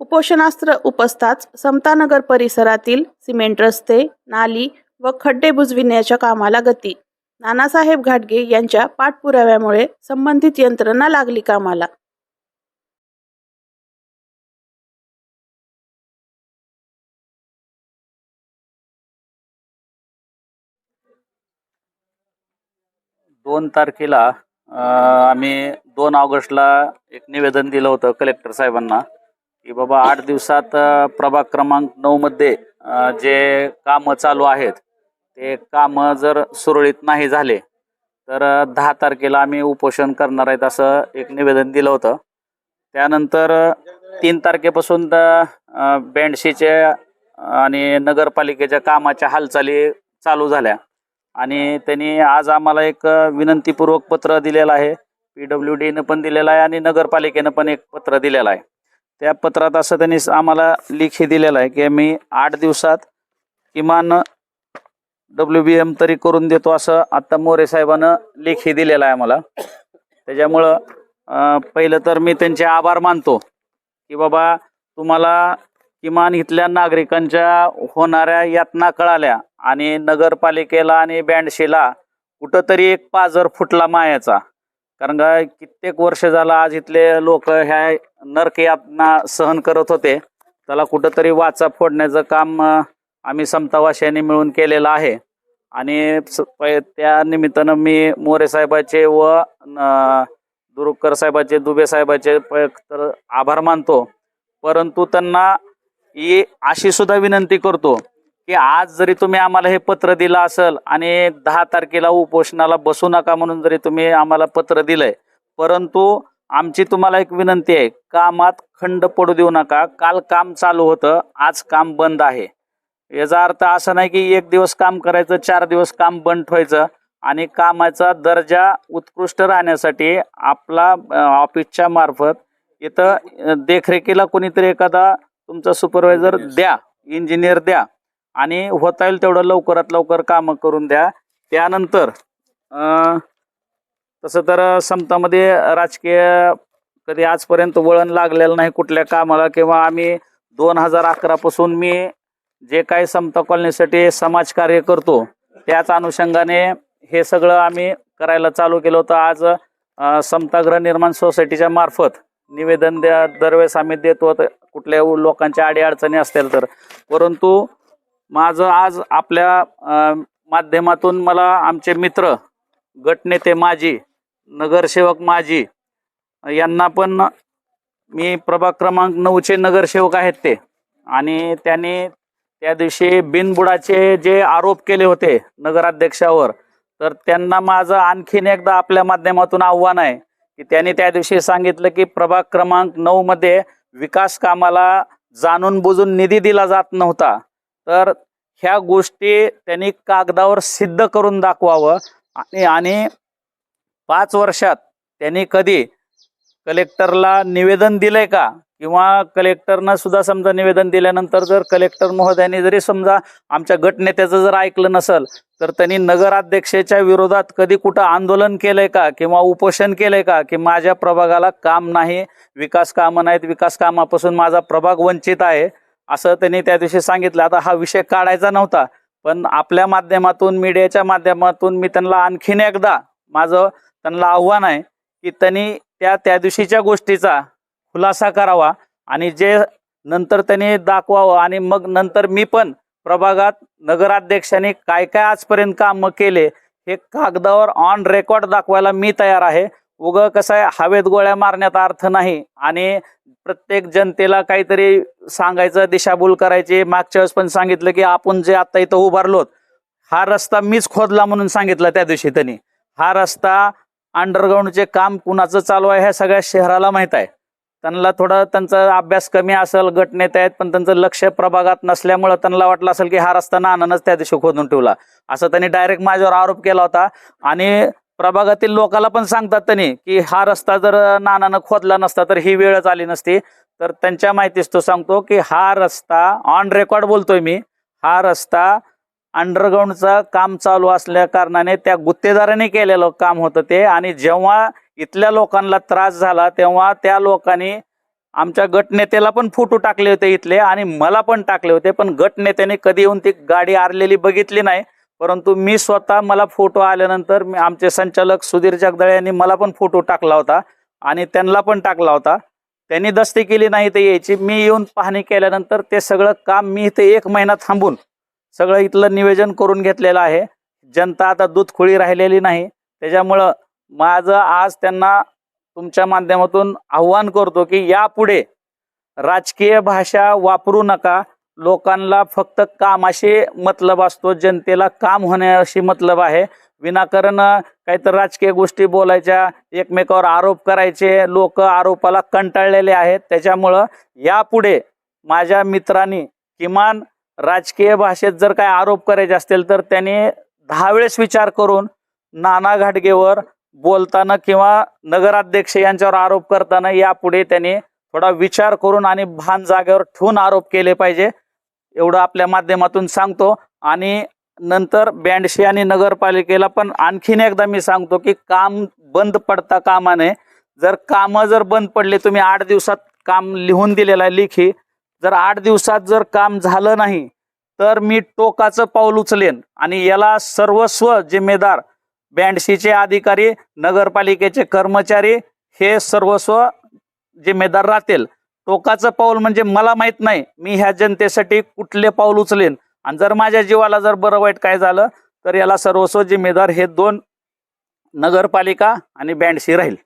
उपोषणास्त्र उपसताच समतानगर परिसरातील सिमेंट रस्ते नाली व खड्डे बुजविण्याच्या कामाला गती. नानासाहेब घाटगे यांच्या पाठपुराव्यामुळे संबंधित यंत्रणा लागली कामाला. दोन तारखेला आम्ही दोन ऑगस्टला एक निवेदन दिलं होतं कलेक्टर साहेबांना. की बाबा आठ दिवसात प्रभाग क्रमांक नऊ मध्ये जे कामं चालू आहेत ते कामं जर सुरळीत नाही झाले तर दहा तारखेला आम्ही उपोषण करणार आहेत असं एक निवेदन दिलं होतं. त्यानंतर तीन तारखेपासून द- ब्याऐंशीचे आणि नगरपालिकेच्या कामाच्या हालचाली चालू झाल्या. आणि त्यांनी आज आम्हाला एक विनंतीपूर्वक पत्र दिलेलं आहे. पी डब्ल्यू डीनं पण दिलेलं आहे आणि नगरपालिकेनं पण एक पत्र दिलेलं आहे. त्या पत्रात असं त्यांनी आम्हाला लेखी दिलेलं आहे की मी आठ दिवसात किमान डब्ल्यू बी एम तरी करून देतो असं आत्ता मोरे साहेबानं लेखी दिलेलं आहे आम्हाला. त्याच्यामुळं पहिलं तर मी त्यांचे आभार मानतो की बाबा तुम्हाला किमान इथल्या नागरिकांच्या होणाऱ्या यातना कळाल्या आणि नगरपालिकेला आणि बँडशीला कुठंतरी एक पाजर फुटला मायाचा. कारण का कित्येक वर्ष झालं आज इथले लोक ह्या नरकयातना सहन करत होते. त्याला कुठंतरी वाचा फोडण्याचं काम आम्ही समतावाशांनी मिळून केलेलं आहे. आणि स- त्या निमित्तानं मी मोरे साहेबाचे व अं, दुरुकर साहेबाचे दुबे साहेबाचे तर आभार मानतो. परंतु त्यांना ही अशी सुद्धा विनंती करतो की आज जरी तुम्ही आम्हाला हे पत्र दिलं असेल आणि दहा तारखेला उपोषणाला बसू नका म्हणून जरी तुम्ही आम्हाला पत्र दिलंय परंतु आमची तुम्हाला एक विनंती आहे कामात खंड पडू देऊ नका. काल काम चालू होतं आज काम बंद आहे. याचा अर्थ असा नाही की एक दिवस काम करायचं चार दिवस काम बंद ठेवायचं आणि कामाचा दर्जा उत्कृष्ट राहण्यासाठी आपला ऑफिसच्या मार्फत इथं देखरेखीला कोणीतरी एखादा तुमचा सुपरवायझर द्या इंजिनियर द्या. आणि होता येईल तेवढं लवकरात लवकर कामं करून द्या. त्यानंतर तसं तर समतामध्ये राजकीय कधी आजपर्यंत वळण लागलेलं नाही कुठल्या कामाला किंवा आम्ही दोन हजार अकरापासून मी जे काही समता कॉलनीसाठी समाजकार्य करतो त्याच अनुषंगाने हे सगळं आम्ही करायला चालू केलं होतं. आज समतागृह निर्माण सोसायटीच्या मार्फत निवेदन द्या दरवेळेस आम्ही देतो. त- कुठल्या लोकांच्या अडीअडचणी असतील तर. परंतु माझं आज आपल्या माध्यमातून मला आमचे मित्र गटनेते माजी नगरसेवक माजी यांना पण मी प्रभाग क्रमांक नऊचे नगरसेवक आहेत ते. आणि त्यांनी त्या दिवशी बिनबुडाचे जे आरोप केले होते नगराध्यक्षावर तर त्यांना माझं आणखीन एकदा आपल्या माध्यमातून आव्हान आहे की त्यांनी त्या दिवशी सांगितलं की प्रभाग क्रमांक नऊमध्ये विकास कामाला जाणून बुजून निधी दिला जात नव्हता. तर ह्या गोष्टी त्यांनी कागदावर सिद्ध करून दाखवावं. आणि आणि पाच वर्षात त्यांनी कधी कलेक्टरला निवेदन दिलंय का? किंवा कलेक्टरनं सुद्धा समजा निवेदन दिल्यानंतर जर कलेक्टर महोदयांनी जरी समजा आमच्या गटनेत्याचं जर ऐकलं नसल तर त्यांनी नगराध्यक्षेच्या विरोधात कधी कुठं आंदोलन केलंय का? किंवा उपोषण केलंय का? की माझ्या प्रभागाला काम नाही विकास कामं नाहीत विकास कामापासून माझा प्रभाग वंचित आहे. असं त्यांनी त्या दिवशी सांगितलं. आता हा विषय काढायचा नव्हता पण आपल्या माध्यमातून मीडियाच्या माध्यमातून मी त्यांना आणखीन एकदा माझं त्यांना आव्हान आहे की त्यांनी त्या त्या दिवशीच्या गोष्टीचा खुलासा करावा आणि जे नंतर त्यांनी दाखवावं आणि मग नंतर मी पण प्रभागात नगराध्यक्षांनी काय काय आजपर्यंत कामं केले हे कागदावर ऑन रेकॉर्ड दाखवायला मी तयार आहे. उगं कसं आहे हवेत गोळ्या मारण्यात अर्थ नाही आणि प्रत्येक जनतेला काहीतरी सांगायचं दिशाभूल करायची. मागच्या वेळेस पण सांगितलं की आपण जे आता इथं उभारलोत हा रस्ता मीच खोदला म्हणून सांगितलं त्या दिवशी त्यांनी. हा रस्ता अंडरग्राऊंडचे काम कुणाचं चालू आहे ह्या सगळ्या शहराला माहीत आहे. त्यांना थोडा त्यांचा अभ्यास कमी असेल गटनेते आहेत पण त्यांचं लक्ष प्रभागात नसल्यामुळं त्यांना वाटलं असेल की हा रस्ता नानानच त्या दिवशी खोदून ठेवला. असं त्यांनी डायरेक्ट माझ्यावर आरोप केला होता. आणि प्रभागातील लोकाला पण सांगतात त्यांनी की हा रस्ता जर नानानं खोदला नसता तर ही वेळच आली नसती. तर त्यांच्या माहितीच तो सांगतो की हा रस्ता ऑन रेकॉर्ड बोलतोय मी. हा रस्ता अंडरग्राऊंडचं काम चालू असल्या कारणाने त्या गुत्तेदाराने केलेलं काम होतं ते. आणि जेव्हा इथल्या लोकांना त्रास झाला तेव्हा त्या लोकांनी आमच्या गटनेत्याला पण फोटो टाकले होते इथले आणि मला पण टाकले होते. पण गटनेत्याने कधी येऊन ती गाडी आरलेली बघितली नाही. परंतु मी स्वतः मला फोटो आल्यानंतर मी आमचे संचालक सुधीर जगदळे यांनी मला पण फोटो टाकला होता आणि त्यांना पण टाकला होता. त्यांनी दस्ती केली नाही ते यायची. मी येऊन पाहणी केल्यानंतर ते सगळं काम मी इथे एक महिना थांबून सगळं इथलं नियोजन करून घेतलेलं आहे. जनता आता दूधखोळी राहिलेली नाही. त्याच्यामुळं माझं आज त्यांना तुमच्या माध्यमातून आव्हान करतो की यापुढे राजकीय भाषा वापरू नका. लोकांना फक्त कामाशी मतलब असतो जनतेला काम होण्याशी मतलब आहे. विनाकारण काहीतरी राजकीय गोष्टी बोलायच्या एकमेकावर आरोप करायचे लोक आरोपाला कंटाळलेले आहेत. त्याच्यामुळं यापुढे माझ्या मित्रांनी किमान राजकीय भाषेत जर काय आरोप करायचे असतील तर त्यांनी दहा वेळेस विचार करून नाना घाटगेवर बोलताना किंवा नगराध्यक्ष यांच्यावर आरोप करताना यापुढे त्यांनी थोडा विचार करून आणि भान जागेवर ठेवून आरोप केले पाहिजे. एवढं आपल्या माध्यमातून सांगतो. आणि नंतर ब्याऐंशी आणि नगरपालिकेला पण आणखीन एकदा मी सांगतो की काम बंद पडता कामा नये जर कामं जर बंद पडले तुम्ही आठ दिवसात काम लिहून दिलेलं आहे लिखी. जर आठ दिवसात जर काम झालं नाही तर मी टोकाचं पाऊल उचलेन. आणि याला सर्वस्व जिम्मेदार ब्याऐंशीचे अधिकारी नगरपालिकेचे कर्मचारी हे सर्वस्व जिम्मेदार राहतील. टोकाचं पाऊल म्हणजे मला माहीत नाही. मी ह्या जनतेसाठी कुठले पाऊल उचलेन? आणि जर माझ्या जीवाला जर बरं वाईट काय झालं तर याला सर्वस्व जिम्मेदार हे दोन नगरपालिका आणि बँडशी राहील.